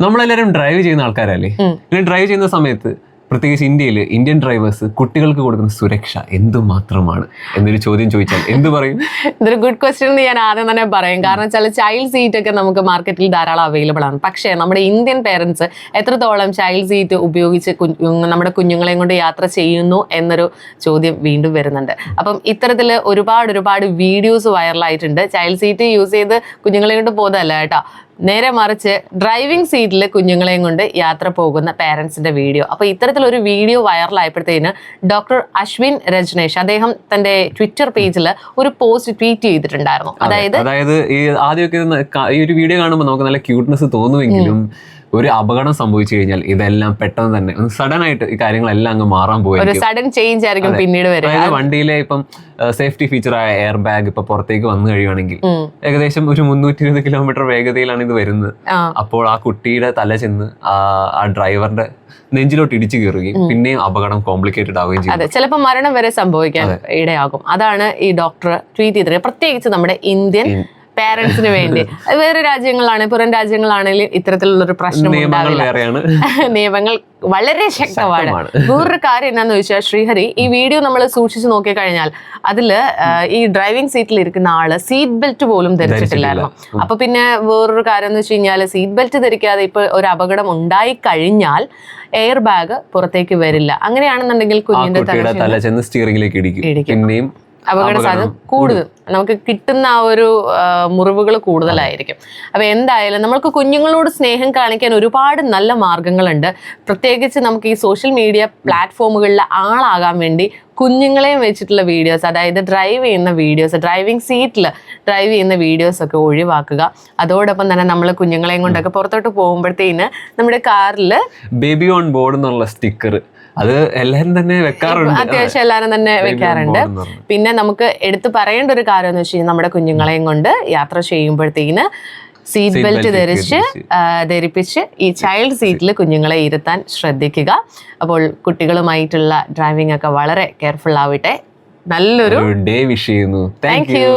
നമ്മളെല്ലാവരും ഡ്രൈവ് ചെയ്യുന്ന ആൾക്കാരല്ലേ? അല്ലെങ്കിൽ ഡ്രൈവ് ചെയ്യുന്ന സമയത്ത് പ്രത്യേകിച്ച് ഇന്ത്യയിൽ ഇന്ത്യൻ ഡ്രൈവേഴ്സ് കുട്ടികൾക്ക് കൊടുക്കുന്ന സുരക്ഷ എന്തുമാത്രമാണ്? എന്നൊരു ചോദ്യം ചോദിച്ചാൽ എന്ത് പറയും? ഇതൊരു ഗുഡ് ക്വസ്റ്റ്യൻ എന്ന് ഞാൻ ആദ്യം തന്നെ പറയും. കാരണം വെച്ചാൽ ചൈൽഡ് സീറ്റ് ഒക്കെ നമുക്ക് മാർക്കറ്റിൽ ധാരാളം അവൈലബിൾ ആണ്. പക്ഷേ നമ്മുടെ ഇന്ത്യൻ പേരൻസ് എത്രത്തോളം ചൈൽഡ് സീറ്റ് ഉപയോഗിച്ച് നമ്മുടെ കുഞ്ഞുങ്ങളെയും കൊണ്ട് യാത്ര ചെയ്യുന്നു എന്നൊരു ചോദ്യം വീണ്ടും വരുന്നുണ്ട്. അപ്പം ഇത്തരത്തിൽ ഒരുപാട് ഒരുപാട് വീഡിയോസ് വൈറലായിട്ടുണ്ട് ചൈൽഡ് സീറ്റ് യൂസ് ചെയ്ത് കുഞ്ഞുങ്ങളെ കൊണ്ട് പോകുന്നതല്ല കേട്ടോ. നേരെ മറിച്ച് ഡ്രൈവിംഗ് സീറ്റിൽ കുഞ്ഞുങ്ങളെയും കൊണ്ട് യാത്ര പോകുന്ന പാരൻസിന്റെ വീഡിയോ അപ്പോൾ ഇത്തരത്തിലൊരു വീഡിയോ വൈറലായപ്പോഴത്തേന് ഡോക്ടർ അശ്വിൻ രജനേഷ് അദ്ദേഹം തന്റെ ട്വിറ്റർ പേജിൽ ഒരു പോസ്റ്റ് ട്വീറ്റ് ചെയ്തിട്ടുണ്ടായിരുന്നു. അതായത് അതായത് ഈ ആദ്യമൊക്കെ ഈ ഒരു വീഡിയോ കാണുമ്പോൾ നമുക്ക് നല്ല ക്യൂട്ട്നെസ് തോന്നുമെങ്കിലും ഒരു അപകടം സംഭവിച്ചു കഴിഞ്ഞാൽ ഇതെല്ലാം പെട്ടെന്ന് തന്നെ സഡൻ ആയിട്ട് ഈ കാര്യങ്ങളെല്ലാം അങ്ങ് മാറാൻ പോയിരിക്കും സഡൻ ചേഞ്ച് ആയിരിക്കും പിന്നീട് അതായത് വണ്ടിയിലെ ഇപ്പം സേഫ്റ്റി ഫീച്ചറായ എയർ ബാഗ് ഇപ്പൊ പുറത്തേക്ക് വന്നു കഴിയുവാണെങ്കിൽ ഏകദേശം ഒരു മുന്നൂറ്റി ഇരുപത് കിലോമീറ്റർ വേഗതയിലാണ് ഇത് വരുന്നത്. അപ്പോൾ ആ കുട്ടിയുടെ തല ചെന്ന് ആ ആ ഡ്രൈവറിന്റെ നെഞ്ചിലോട്ട് ഇടിച്ചു കയറുകയും പിന്നെയും അപകടം കോംപ്ലിക്കേറ്റഡ് ആവുകയും ചെയ്യും അതെ ചിലപ്പോൾ മരണം വരെ സംഭവിക്കാൻ ഇടയാകും. അതാണ് ഈ ഡോക്ടർ ട്വീറ്റ് ചെയ്തത് പ്രത്യേകിച്ച് നമ്മുടെ ഇന്ത്യൻ പാരന്റ്സിന് വേണ്ടി. വേറെ രാജ്യങ്ങളാണ് പുറം രാജ്യങ്ങളാണെങ്കിൽ ഇത്തരത്തിലുള്ളൊരു പ്രശ്നം നിയമങ്ങൾ ഉണ്ടാവില്ല. നിയമങ്ങൾ വളരെ ശക്തമാണ്. വേറൊരു കാര്യം എന്താണെന്ന് വെച്ചാൽ ശ്രീഹരി ഈ വീഡിയോ നമ്മൾ സൂക്ഷിച്ചു നോക്കിക്കഴിഞ്ഞാൽ അതിൽ അതിൽ ഈ ഡ്രൈവിംഗ് സീറ്റിൽ ഇരിക്കുന്ന ആൾ സീറ്റ് ബെൽറ്റ് പോലും ധരിച്ചിട്ടില്ലായിരുന്നു. അപ്പൊ പിന്നെ വേറൊരു കാര്യം എന്ന് വെച്ച് കഴിഞ്ഞാൽ സീറ്റ് ബെൽറ്റ് ധരിക്കാതെ ഇപ്പൊ ഒരു അപകടം ഉണ്ടായി കഴിഞ്ഞാൽ എയർ ബാഗ് പുറത്തേക്ക് വരില്ല. അങ്ങനെയാണെന്നുണ്ടെങ്കിൽ കുഞ്ഞിന്റെ തല ചെന്ന് സ്റ്റിയറിംഗിലേക്ക് ഇടിക്കും. പിന്നെയും അപകട സാധ്യത കൂടുതൽ. നമുക്ക് കിട്ടുന്ന ആ ഒരു മുറിവുകൾ കൂടുതലായിരിക്കും. അപ്പൊ എന്തായാലും നമ്മൾക്ക് കുഞ്ഞുങ്ങളോട് സ്നേഹം കാണിക്കാൻ ഒരുപാട് നല്ല മാർഗങ്ങളുണ്ട്. പ്രത്യേകിച്ച് നമുക്ക് ഈ സോഷ്യൽ മീഡിയ പ്ലാറ്റ്ഫോമുകളിൽ ആളാകാൻ വേണ്ടി കുഞ്ഞുങ്ങളെയും വെച്ചിട്ടുള്ള വീഡിയോസ് അതായത് ഡ്രൈവ് ചെയ്യുന്ന വീഡിയോസ് ഡ്രൈവിംഗ് സീറ്റിൽ ഡ്രൈവ് ചെയ്യുന്ന വീഡിയോസ് ഒക്കെ ഒഴിവാക്കുക. അതോടൊപ്പം തന്നെ നമ്മൾ കുഞ്ഞുങ്ങളെയും കൊണ്ടൊക്കെ പുറത്തോട്ട് പോകുമ്പോഴത്തേന് നമ്മുടെ കാറിൽ ബേബി ഓൺ ബോർഡ് എന്നുള്ള സ്റ്റിക്കർ അത് എല്ലാരും തന്നെ വെക്കാറുണ്ട്. അത്യാവശ്യം എല്ലാരും തന്നെ വെക്കാറുണ്ട്. പിന്നെ നമുക്ക് എടുത്തു പറയേണ്ട ഒരു കാര്യം എന്ന് വെച്ച് കഴിഞ്ഞാൽ നമ്മുടെ കുഞ്ഞുങ്ങളെയും കൊണ്ട് യാത്ര ചെയ്യുമ്പോഴത്തേക്കിന് സീറ്റ് ബെൽറ്റ് ധരിച്ച്. ധരിപ്പിച്ച് ഈ ചൈൽഡ് സീറ്റിൽ കുഞ്ഞുങ്ങളെ ഇരുത്താൻ ശ്രദ്ധിക്കുക. അപ്പോൾ കുട്ടികളുമായിട്ടുള്ള ഡ്രൈവിംഗ് ഒക്കെ വളരെ കെയർഫുൾ ആവട്ടെ. നല്ലൊരു ഡേ വിഷ് ചെയ്യുന്നു. Thank you